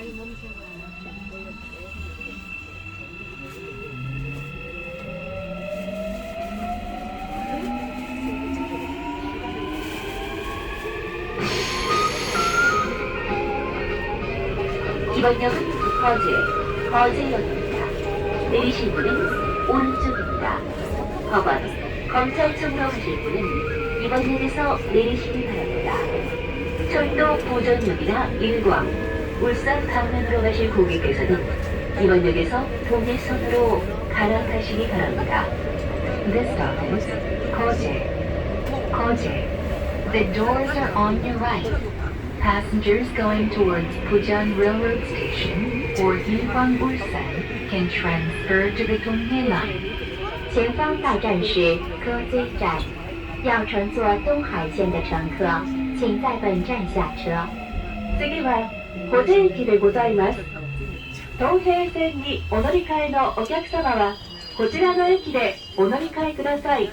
이번역은 거제, 거제역입니다. 내리실 분은 오른쪽입니다. 법원, 검찰청으로 가실 분은 이번역에서 내리시기 바랍니다. 철도 보존역이나 일광, 울산 방면으로 가실 고객께서는 이번 역에서 동해선으로 갈아타시기 바랍니다. This stop is 거제, 거제. The doors are on your right. Passengers going towards Pujan Railroad Station or Yulbang Ulsan can transfer to the Donghae Line. 前方到站是歌街站，要乘坐东海线的乘客，请在本站下车。次は、 保全駅でございます。東平線にお乗り換えのお客様は、こちらの駅でお乗り換えください。